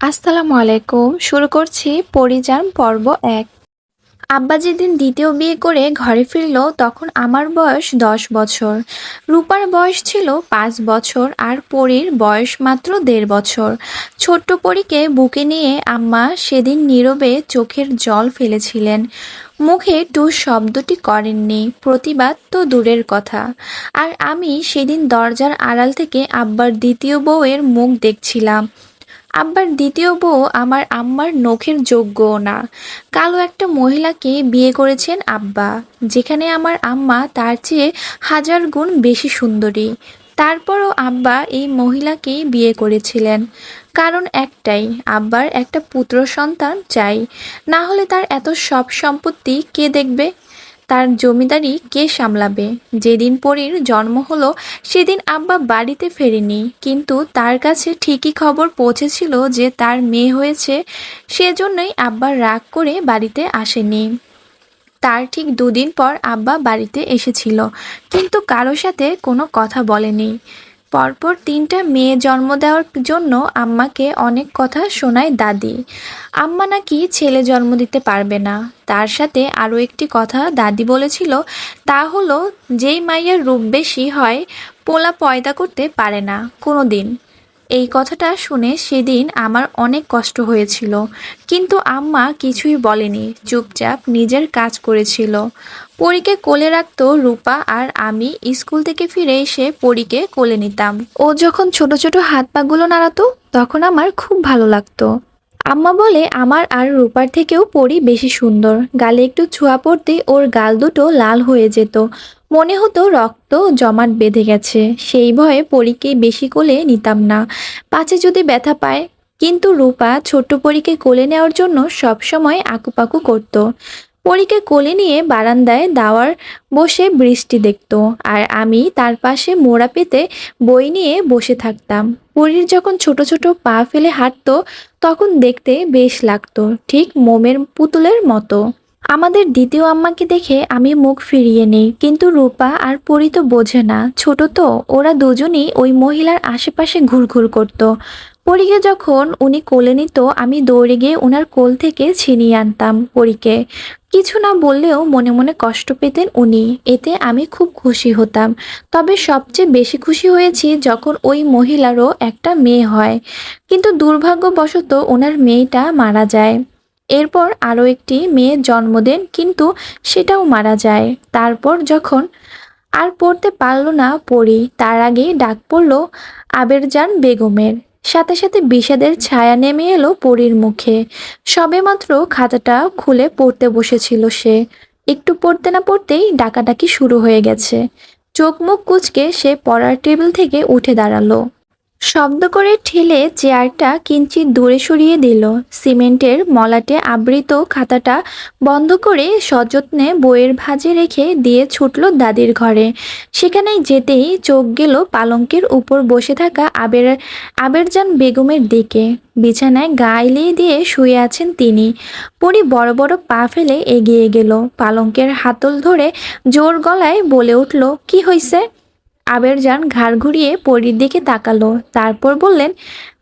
আসসালামু আলাইকুম। শুরু করছি পরিযান পর্ব এক। আব্বা যেদিন দ্বিতীয় বিয়ে করে ঘরে ফিরল, তখন আমার বয়স দশ বছর। রূপার বয়স ছিল পাঁচ বছর আর পরীর বয়স মাত্র দেড় বছর। ছোট্ট পরীকে বুকে নিয়ে আম্মা সেদিন নীরবে চোখের জল ফেলেছিলেন। মুখে টু শব্দটি করেননি, প্রতিবাদ তো দূরের কথা। আর আমি সেদিন দরজার আড়াল থেকে আব্বার দ্বিতীয় বউয়ের মুখ দেখছিলাম। আব্বার দ্বিতীয় বউ আমার আম্মার নখের যোগ্যও না। কালো একটা মহিলাকে বিয়ে করেছেন আব্বা, যেখানে আমার আম্মা তার চেয়ে হাজার গুণ বেশি সুন্দরী। তারপরও আব্বা এই মহিলাকেই বিয়ে করেছিলেন। কারণ একটাই, আব্বার একটা পুত্র সন্তান চাই। না হলে তার এত সব সম্পত্তি কে দেখবে? তার জমিদারি কে সামলাবে? যেদিন পরীর জন্ম হলো, সেদিন আব্বা বাড়িতে ফেরেনি। কিন্তু তার কাছে ঠিকই খবর পৌঁছেছিল যে তার মেয়ে হয়েছে, সেজন্যই আব্বা রাগ করে বাড়িতে আসেনি। তার ঠিক দুদিন পর আব্বা বাড়িতে এসেছিল, কিন্তু কারও সাথে কোনো কথা বলেনি। পরপর তিনটা মেয়ে জন্ম দেওয়ার জন্য আম্মাকে অনেক কথা শোনায় দাদি। আম্মা নাকি ছেলে জন্ম দিতে পারবে না। তার সাথে আরও একটি কথা দাদি বলেছিল, তা হলো, যেই মাইয়ের রূপ বেশি হয়, পোলা পয়দা করতে পারে না। কোনো দিন এই কথাটা শুনে সেদিন আমার অনেক কষ্ট হয়েছিল। কিন্তু আম্মা কিছুই বলেনি, চুপচাপ নিজের কাজ করেছিল। পরীকে কোলে রাখত রূপা আর আমি স্কুল থেকে ফিরে এসে পরীকে কোলে নিতাম। ও যখন ছোট ছোট হাত পাগুলো নাড়াতো, তখন আমার খুব ভালো লাগতো। আম্মা বলে, আমার আর রূপার থেকেও পরি বেশি সুন্দর। গালে একটু ছোঁয়া পড়তে ওর গাল দুটো লাল হয়ে যেত। মনে হতো রক্ত জমাট বেঁধে গেছে। সেই ভয়ে পরীকে বেশি কোলে নিতাম না। পাছে যদি ব্যথা পায়। কিন্তু রূপা ছোট্ট পরীকে কোলে নেওয়ার জন্য সবসময় আকুপাকু করত। পরীকে কোলে নিয়ে বারান্দায় দাওয়ার বসে বৃষ্টি দেখত আর আমি তার পাশে মোড়া পেতে বই নিয়ে বসে থাকতাম। পরীর যখন ছোট ছোট পা ফেলে হাঁটতো, তখন দেখতে বেশ লাগতো, ঠিক মোমের পুতুলের মতো। আমাদের দ্বিতীয় আম্মাকে দেখে আমি মুখ ফিরিয়ে নেই, কিন্তু রূপা আর পরি তো বোঝে না, ছোট তো, ওরা দুজনই ওই মহিলার আশেপাশে ঘুরঘুর করত। পরীকে যখন উনি কোলে নিত, আমি দৌড়ে গিয়ে ওনার কোল থেকে ছিনিয়ে আনতাম পরীকে। কিছু না বললেও মনে মনে কষ্ট পেতেন উনি। এতে আমি খুব খুশি হতাম। তবে সবচেয়ে বেশি খুশি হয়েছি যখন ওই মহিলারও একটা মেয়ে হয়। কিন্তু দুর্ভাগ্যবশত ওনার মেয়েটা মারা যায়। এরপর আরও একটি মেয়ে জন্ম দেন, কিন্তু সেটাও মারা যায়। তারপর যখন আর পড়তে পারল না পড়ি তার আগেই ডাক পড়ল আবেরজান বেগমের। সাথে সাথে বিষাদের ছায়া নেমে এলো পরীর মুখে। সবেমাত্র খাতাটা খুলে পড়তে বসেছিল সে। একটু পড়তে না পড়তেই ডাকাডাকি শুরু হয়ে গেছে। চোখ মুখ কুচকে সে পড়ার টেবিল থেকে উঠে দাঁড়াল। শব্দ করে ঠেলে চেয়ারটা কিঞ্চিত দূরে সরিয়ে দিল। সিমেন্টের মলাটে আবৃত খাতাটা বন্ধ করে সযত্নে বইয়ের ভাঁজে রেখে দিয়ে ছুটল দাদির ঘরে। সেখানে যেতেই চোখ গেল পালঙ্কের উপর বসে থাকা আবের, আবেরজান বেগমের দিকে। বিছানায় গা এলিয়ে দিয়ে শুয়ে আছেন তিনি। পরি বড় বড় পা ফেলে এগিয়ে গেল। পালঙ্কের হাতল ধরে জোর গলায় বলে উঠল, কি হইছে আবেরজান ঘাড় ঘুরিয়ে পরীর দিকে তাকালো। তারপর বললেন,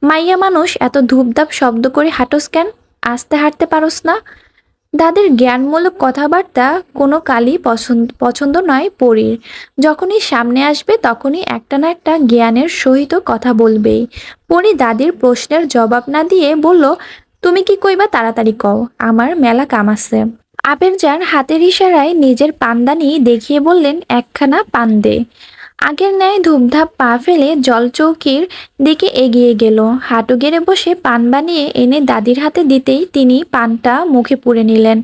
মাইয়া মানুষ, এত ধূপধাপ শব্দ করে হাঁটোস কেন? আস্তে হাঁটতে পারোস না? দাদের জ্ঞানমূলক কথাবার্তা কোনো কালই পছন্দ পছন্দ নয় পরীর। যখনই সামনে আসবে, তখনই একটা না একটা জ্ঞানের সহিত কথা বলবেই। পরি দাদির প্রশ্নের জবাব না দিয়ে বলল, তুমি কি কইবা তাড়াতাড়ি কও, আমার মেলা কাম আছে। আবেরজান হাতের ইশারায় নিজের পান্দানি দেখিয়ে বললেন, একখানা পান দে আগের ন্যায় ধূপধাপ পা ফেলে জলচৌকির দিকে এগিয়ে গেল। হাঁটু গেড়ে বসে পান বানিয়ে এনে দাদির হাতে দিতেই তিনি পানটা মুখে পুরে নিলেন।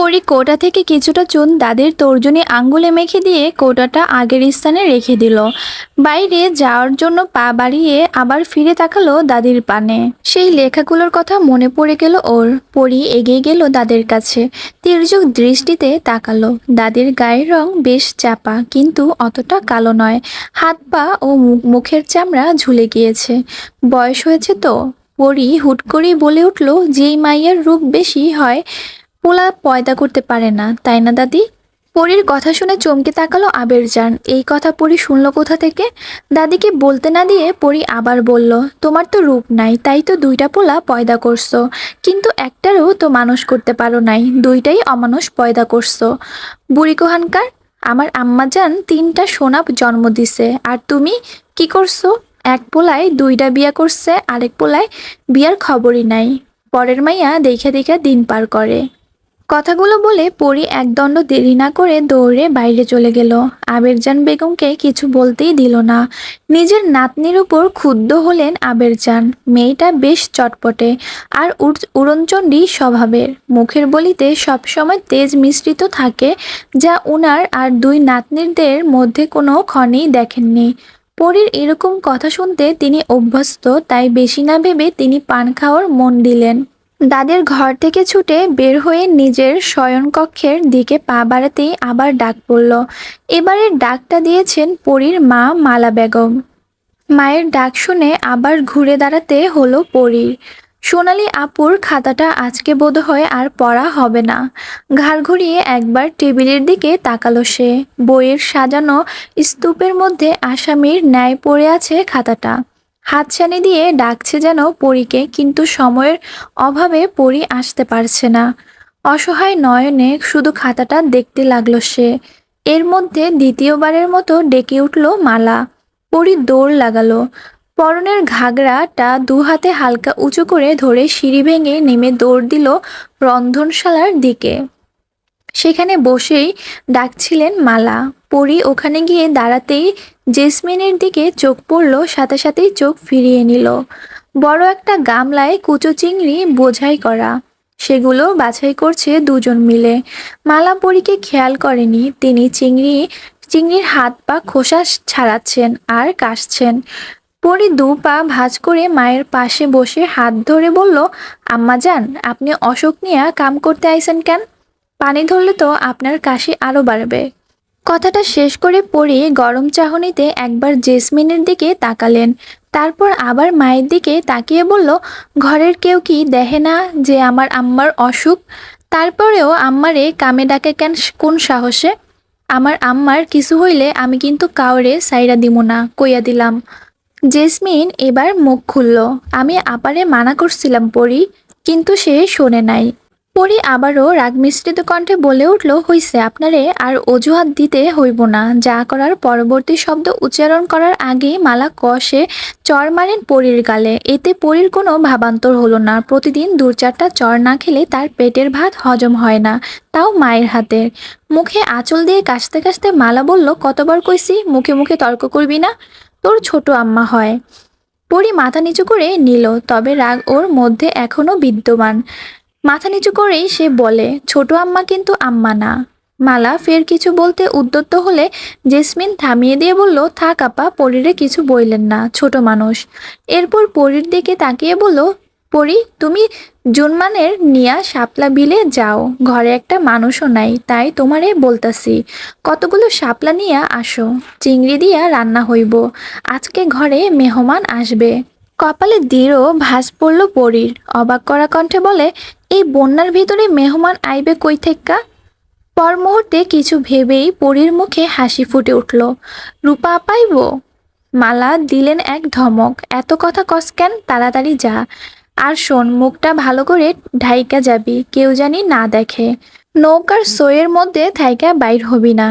পরি কোটা থেকে কিছুটা চুন দাদির তর্জনী আঙ্গুলে মেখে দিয়ে কোটাটা আগের স্থানে রেখে দিল। বাইরে যাওয়ার জন্য পা বাড়িয়ে আবার ফিরে তাকালো দাদির পানে। সেই লেখাগুলোর কথা মনে পড়ে গেল ওর। পরি এগিয়ে গেল দাদের কাছে। তির্যক দৃষ্টিতে তাকালো। দাদির গায়ের রং বেশ চাপা, কিন্তু অতটা কালো নয়। হাত পা ও মুখ- মুখের চামড়া ঝুলে গিয়েছে। বয়স হয়েছে তো? পরি হুট করেই বলে উঠল, যেই মাইয়ার রূপ বেশি হয় পোলা পয়দা করতে পারে না, তাই না দাদি? পরীর কথা শুনে চমকে তাকালো আবেরজান এই কথা পরী শুনলো কোথা থেকে? দাদিকে বলতে না দিয়ে পরী আবার বলল, তোমার তো রূপ নাই, তাই তো দুইটা পোলা পয়দা করছ। কিন্তু একটারও তো মানুষ করতে পারো নাই, দুইটাই অমানুষ পয়দা করছ। বুড়ি কোহানকার, আমার আম্মাজান তিনটা সোনা জন্ম দিছে, আর তুমি কি করছ? এক পোলায় দুইটা বিয়া করছে, আরেক পোলায় বিয়ার খবরই নাই। পরের মাইয়া দেখে দেখে দিন পার করে। কথাগুলো বলে পরি একদণ্ড দেরি না করে দৌড়ে বাইরে চলে গেল। আবেরজান বেগমকে কিছু বলতেই দিল না। নিজের নাতনির উপর ক্ষুব্ধ হলেন আবেরজান। মেয়েটা বেশ চটপটে আর উড়- উড়নচণ্ডী স্বভাবের। মুখের বলিতে সবসময় তেজ মিশ্রিত থাকে, যা উনার আর দুই নাতনিদের মধ্যে কোনো ক্ষণেই দেখেননি। পরীর এরকম কথা শুনতে তিনি অভ্যস্ত, তাই বেশি না ভেবে তিনি পান খাওয়ার মন দিলেন। দাদের ঘর থেকে ছুটে বের হয়ে নিজের শয়নকক্ষের দিকে পা বাড়াতেই আবার ডাক পড়ল। এবারের ডাকটা দিয়েছেন পরীর মা মালা বেগম। মায়ের ডাক শুনে আবার ঘুরে দাঁড়াতে হলো পরীর। সোনালি আপুর খাতাটা আজকে বোধহয় আর পড়া হবে না। ঘাড় ঘুরিয়ে একবার টেবিলের দিকে তাকালো সে। বইয়ের সাজানো স্তূপের মধ্যে আসামির ন্যায় পড়ে আছে খাতাটা। হাতছানি দিয়ে ডাকছে যেন পরীকে, কিন্তু সময়ের অভাবে পরী আসতে পারছে না। অসহায় নয়নে শুধু খাতাটা দেখতে লাগল সে। এর মধ্যে দ্বিতীয়বারের মতো ডেকে উঠল মালা। পরী দৌড় লাগালো। পরনের ঘাগরাটা দু হাতে হালকা উঁচু করে ধরে সিঁড়ি ভেঙে নেমে দৌড় দিল রন্ধনশালার দিকে। সেখানে বসেই ডাকছিলেন মালা। পরি ওখানে গিয়ে দাঁড়াতেই জেসমিনের দিকে চোখ পড়ল, সাথে সাথেই চোখ ফিরিয়ে নিল। বড় একটা গামলায় কুচো চিংড়ি বোঝাই করা। সেগুলো বাছাই করছে দুজন মিলে। মালা পরীকে খেয়াল করেনি। তিনি চিংড়ি, চিংড়ির হাত পা খোসা ছাড়াচ্ছেন আর কাশছেন। পরি দু পা ভাঁজ করে মায়ের পাশে বসে হাত ধরে বলল আম্মা যান আপনি অশোক নিয়ে কাম করতে আইছেন কেন? পানি ধরলে তো আপনার কাশি আরও বাড়বে। কথাটা শেষ করে পড়ে গরম চাহনিতে একবার জেসমিনের দিকে তাকালেন। তারপর আবার মায়ের দিকে তাকিয়ে বলল, ঘরের কেউ কি দেখে না যে আমার আম্মার অসুখ? তারপরেও আম্মারে কামে ডাকে কেন কোন সাহসে? আমার আম্মার কিছু হইলে আমি কিন্তু কাউরে সাইরা দিব না, কইয়া দিলাম। জেসমিন এবার মুখ খুলল, আমি আপারে মানা করছিলাম পড়ি কিন্তু সে শোনে নাই। পরি আবারও রাগ মিশ্রিত কণ্ঠে বলে উঠল, হইছে, আপনারে আর অজুহাত দিতে হইব না। যা করার পরবর্তী শব্দ উচ্চারণ করার আগেই মালা কষে চর মারেন পরীর গালে। এতে পরীর কোনো ভাবান্তর হলো না। প্রতিদিন দু চারটা চর না খেলে তার পেটের ভাত হজম হয় না, তাও মায়ের হাতের মুখে আঁচল দিয়ে কাশতে কাশতে মালা বলল, কতবার কইছি, মুখে মুখে তর্ক করবি না? তোর ছোট আম্মা হয়। পরি মাথা নিচু করে নিল, তবে রাগ ওর মধ্যে এখনও বিদ্যমান। মাথা নিচু করেই সে বলে, ছোট আম্মা কিন্তু আম্মা না। মালা ফের কিছু বলতে উদ্যত হলে জেসমিন থামিয়ে দিয়ে বলল, থাক আপা, পরীরে কিছু বইলেন না, ছোট মানুষ। এরপর পরীর দিকে তাকিয়ে বলল, পরি, তুমি জুনমানের নিয়া শাপলা বিলে যাও, ঘরে একটা মানুষও নাই, তাই তোমারে বলতাছি, কতগুলো শাপলা নিয়া আসো, চিংড়ি দিয়া রান্না হইব, আজকে ঘরে মেহমান আসবে। কপালে দৃঢ় ভাস পড়ল পরীর, অবাক করা কণ্ঠে বলে এই বন্যার ভিতরে মেহমান আইবে কই থেক্কা? পর মুহূর্তে কিছু ভেবেই পরীর মুখে হাসি ফুটে উঠল। রূপা পাইব? মালা দিলেন এক ধমক। এত কথা কস কেন? তাড়াতাড়ি যা। আর শোন, মুখটা ভালো করে ঢাইকা যাবি। কেউ জানি না দেখে। নৌকার সইয়ের মধ্যে থাইকা বাইর হবি না।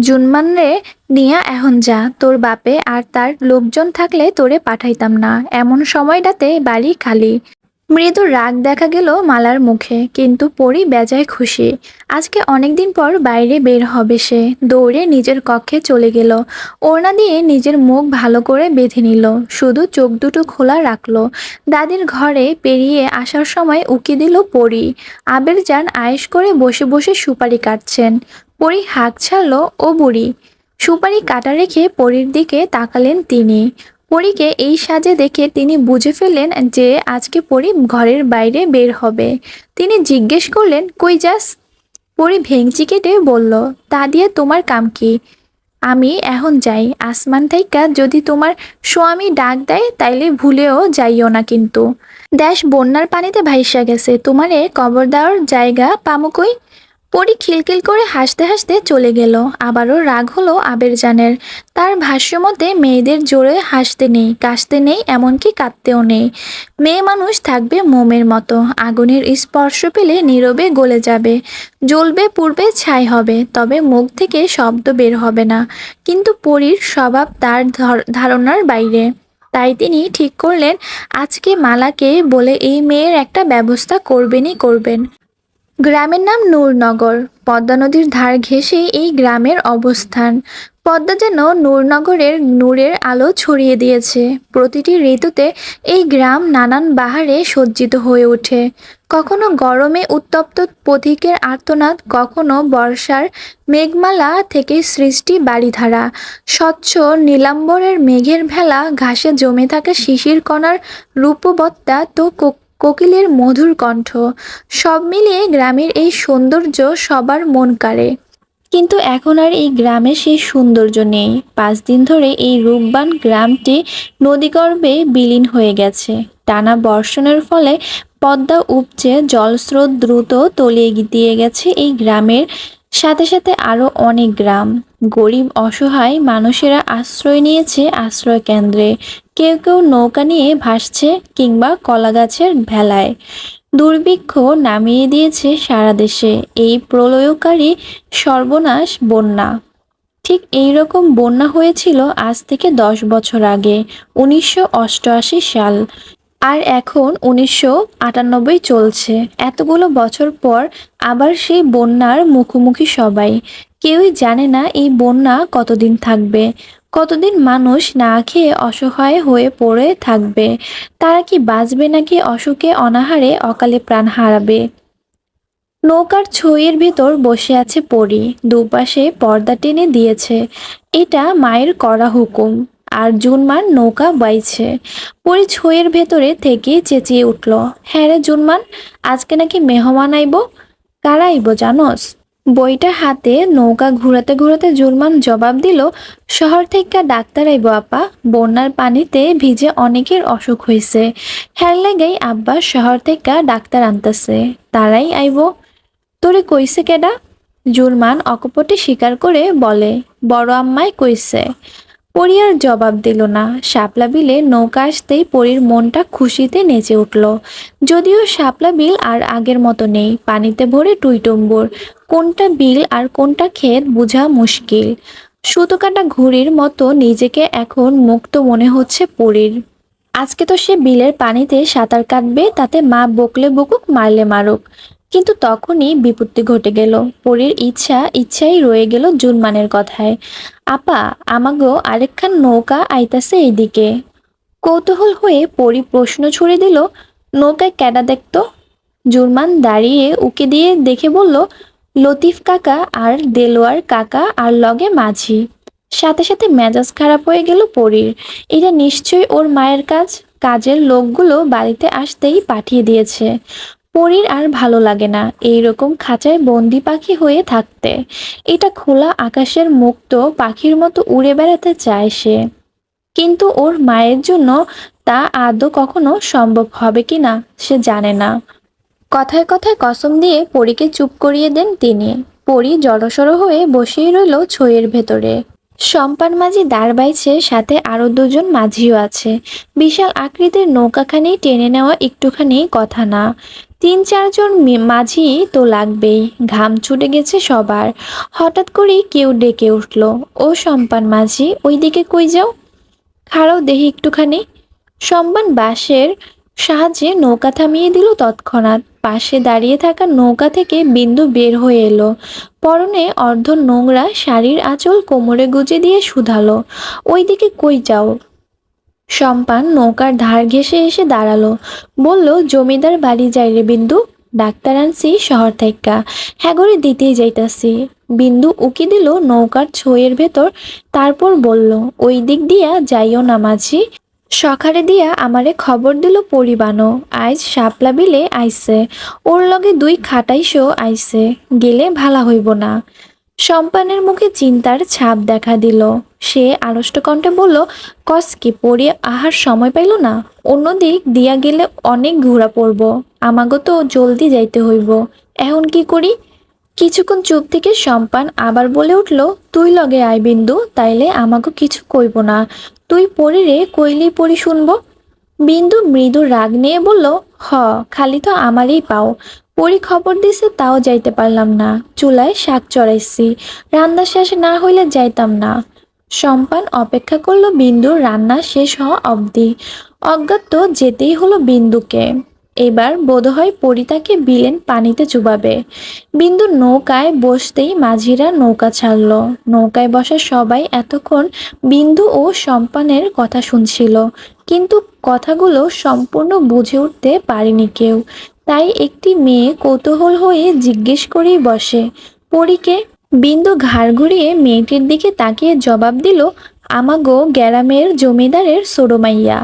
জুনমান রে, নিয়া এখন যা। তোর বাপে আর তার লোকজন থাকলে তোরে পাঠাইতাম না। এমন সময়টাতে বাড়ি খালি। মৃদু রাগ দেখা গেল মালার মুখে, কিন্তু পরি বেজায় খুশি। আজকে অনেকদিন পর বাইরে বের হবে সে। দৌড়ে নিজের কক্ষে চলে গেল। ওড়না দিয়ে নিজের মুখ ভালো করে বেঁধে নিল। শুধু চোখ দুটো খোলা রাখল। দাদির ঘরে পেরিয়ে আসার সময় উকি দিল পরি। আবের যান আয়েস করে বসে বসে সুপারি কাটছেন। পরি হাঁক ছাড়লো, ও বুড়ি। সুপারি কাটা রেখে পরীর দিকে তাকালেন তিনি। পরীকে এই সাজে দেখে তিনি বুঝে ফেললেন যে আজকে পরী ঘরের বাইরে বের হবে। তিনি জিজ্ঞেস করলেন, কই যাস? পরী ভেংচি কেটে বলল, তা দিয়ে তোমার কাম কি? আমি এখন যাই। আসমান থাইকা যদি তোমার স্বামী ডাক দেয়, তাইলে ভুলেও যাইও না কিন্তু। দেশ বন্যার পানিতে ভাইসা গেছে। তোমারে কবর দেওয়ার জায়গা পামুকই পরি খিলখিল করে হাসতে হাসতে চলে গেল। আবারও রাগ হলো আবেরজানের। তার ভাষ্যমতে মেয়েদের জোরে হাসতে নেই, কাশতে নেই, এমনকি কাঁদতেও নেই। মেয়ে মানুষ থাকবে মোমের মতো। আগুনের স্পর্শ পেলে নীরবে গলে যাবে। জ্বলবে পূর্বে ছাই হবে। তবে মুখ থেকে শব্দ বের হবে না। কিন্তু পরীর স্বভাব তার ধর- ধারণার বাইরে। তাই তিনি ঠিক করলেন, আজকে মালাকে বলে এই মেয়ের একটা ব্যবস্থা করবেনই করবেন। গ্রামের নাম নূরনগর। পদ্মা নদীর ধার ঘেঁষে এই গ্রামের অবস্থান। পদ্মা যেন নূরনগরের নূরের আলো ছড়িয়ে দিয়েছে। প্রতিটি ঋতুতে এই গ্রাম নানান বাহারে সজ্জিত হয়ে ওঠে। কখনো গরমে উত্তপ্ত পথিকের আর্তনাদ, কখনো বর্ষার মেঘমালা থেকে সৃষ্টি বাড়িধারা স্বচ্ছ নীলাম্বরের মেঘের ভেলা ঘাসে জমে থাকা শিশির কণার রূপবত্তা তো কোকিলের মধুর কণ্ঠ, সব মিলিয়ে গ্রামের এই সৌন্দর্য সবার মন কাড়ে। কিন্তু এখন আর এই গ্রামে সেই সৌন্দর্য নেই। পাঁচ দিন ধরে এই রূপবান গ্রামটি নদীগর্ভে বিলীন হয়ে গেছে। টানা বর্ষণের ফলে পদ্মা উপচে জলস্রোত দ্রুত তলিয়ে দিয়ে গেছে এই গ্রামের সাথে সাথে আরও অনেক গ্রাম। গরিব, অসহায় মানুষেরা আশ্রয় নিয়েছে আশ্রয় কেন্দ্রে। কেউ কেউ নৌকা নিয়ে ভাসছে কিংবা কলাগাছের ভেলায়। দুর্ভিক্ষ নামিয়ে দিয়েছে সারা দেশে। এই প্রলয়কারী সর্বনাশ বন্যা। ঠিক এই রকম বন্যা হয়েছিল আজ থেকে দশ বছর আগে, উনিশশো অষ্টআশি সাল। আর এখন উনিশশো আটানব্বই চলছে। এতগুলো বছর পর আবার সেই বন্যার মুখোমুখি সবাই। কেউই জানে না এই বন্যা কতদিন থাকবে। কতদিন মানুষ না খেয়ে অসহায় হয়ে পড়ে থাকবে। তারা কি বাঁচবে নাকি অসুখে অনাহারে অকালে প্রাণ হারাবে? নৌকার ছইয়ের ভেতর বসে আছে পরি। দুপাশে পর্দা টেনে দিয়েছে। এটা মায়ের করা হুকুম। আর জুনমান নৌকা বাইছে। পরি ছইয়ের ভেতরে থেকে চেঁচিয়ে উঠল হ্যাঁ রে জুনমান, আজকে নাকি মেহমান আইব? কারা আইব জানোস? বইটা হাতে নৌকা ঘুরাতে ঘুরাতে জুলমান জবাব দিল, শহর থেকে ডাক্তার আইব আপা, বন্যার পানিতে ভিজে অনেকের অসুখ হয়েছে হ্যার লেগেই আব্বা শহর থেকে ডাক্তার আনতেছে, তারাই আইব। তোরে কইছে কেডা? জুলমান অকপটে স্বীকার করে বলে, বড় আম্মাই কইছে। পরি আর জবাব দিল না। শাপলা বিলে নৌকা আসতেই পরীর মনটা খুশিতে নেচে উঠল। যদিও শাপলা বিল আর আগের মতো নেই, পানিতে ভরে টুইটুম্বুর কোনটা বিল আর কোনটা ক্ষেত বোঝা মুশকিল। সুতো কাটা ঘুড়ির মতো নিজেকে এখন মুক্ত মনে হচ্ছে পরীর। আজকে তো সে বিলের পানিতে সাঁতার কাটবে, তাতে মা বকলে বকুক, মারলে মারুক। কিন্তু তখনই বিপত্তি ঘটে গেল। পরীর ইচ্ছা, ইচ্ছাই রয়ে গেল জুনমানের কথায়। আপা, আমাগো আরেকখান নৌকা আইতাছে এইদিকে। কৌতূহল হয়ে পরি প্রশ্ন ছুড়ে দিল, নৌকায় ক্যাডা দেখতো? জুরমান দাঁড়িয়ে উকে দিয়ে দেখে বলল, লতিফ কাকা আর দেলোয়ার কাকা আর লগে মাঝি। সাথে সাথে মেজাজ খারাপ হয়ে গেল পরীর। এটা নিশ্চয়ই ওর মায়ের কাজ। কাজের লোকগুলো বাড়িতে আসতেই পাঠিয়ে দিয়েছে। পরীর আর ভালো লাগে না এই রকম খাঁচায় বন্দি পাখি হয়ে থাকতে। এটা খোলা আকাশের মুক্ত পাখির মতো উড়ে বেড়াতে চায় সে। কিন্তু ওর মায়ের জন্য তা আদৌ কখনো সম্ভব হবে কি না, সে জানে না। কথায় কথায় কসম দিয়ে পরীকে চুপ করিয়ে দেন তিনি। পরী জড়সড় হয়ে বসেই রইল ছইয়ের ভেতরে। সম্পান মাঝি দাঁড় বাইছে, সাথে আরও দুজন মাঝিও আছে। বিশাল আকৃতির নৌকাখানি টেনে নেওয়া একটুখানি কথা না। তিন চারজন মাঝি তো লাগবেই, ঘাম ছুটে গেছে সবার। হঠাৎ করেই কেউ ডেকে উঠল, ও সম্পান মাঝি, ওইদিকে কই যাও? খাড়াও দেহি একটুখানি। সম্পান বাঁশের সাহায্যে নৌকা থামিয়ে দিল তৎক্ষণাৎ। পাশে দাঁড়িয়ে থাকা নৌকা থেকে বিন্দু বের হয়ে এলো। পরনে অর্ধ নোংরা শাড়ির আঁচল কোমরে গুজে দিয়ে শুধালো। ওইদিকে কই যাও? সম্পান নৌকার ধার ঘেঁষে এসে দাঁড়াল। বলল, জমিদার, বাড়ি যাই রে বিন্দু। ডাক্তার আনছি, শহর থেকে হ্যাগরে দিতেই যাইতাছি। বিন্দু উকি দিল নৌকার ছইয়ের ভেতর, তারপর বলল, ওই দিক দিয়া যাইও না মাঝি। দিয়া আমারে খবর দিল পরিবানো আইজ শাপলা বিলে আইছে ওর লগে দুই খাটাইশো আইছে গেলে ভালা হইব না। সম্পানের মুখে চিন্তার ছাপ দেখা দিল। সে আড়ষ্ট কণ্ঠে বলল কস কি পড়ে আহার সময় পাইল না। অন্যদিক দিয়া গেলে অনেক ঘোরা পড়ব। আমাগো তো জলদি যাইতে হইব। এখন কি করি? কিছুক্ষণ চুপ থেকে সম্পান আবার বলে উঠল, তুই লগে আয় বিন্দু, তাইলে আমাকে কিছু কইব না। তুই পড়ি রে, কইলেই পড়ি শুনব? বিন্দু মৃদু রাগ নিয়ে বলল, হ, খালি তো আমারই পাও। পরি খবর দিছে, তাও যাইতে পারলাম না। চুলায় শাক চড়াইছি। রান্না শেষ না হইলে যাইতাম না। সম্পান অপেক্ষা করল বিন্দুর রান্না শেষ হওয়া অবধি। অজ্ঞাত তো যেতেই হলো বিন্দুকে। এবার বোধহয় পরি তাকে বিলেন পানিতে চুবাবে। বিন্দু নৌকায় বসতেই মাঝিরা নৌকা ছাড়ল। নৌকায় বসা সবাই এতক্ষণ বিন্দু ও সম্পানের কথা শুনছিল। কিন্তু কথাগুলো সম্পূর্ণ বুঝে উঠতে পারেনি কেউ। তাই একটি মেয়ে কৌতূহল হয়ে জিজ্ঞেস করেই বসে। পরীকে বিন্দু ঘাড় ঘুরিয়ে মেয়েটির দিকে তাকিয়ে জবাব দিল, আমাগো গ্যারামের জমিদারের সোরমাইয়া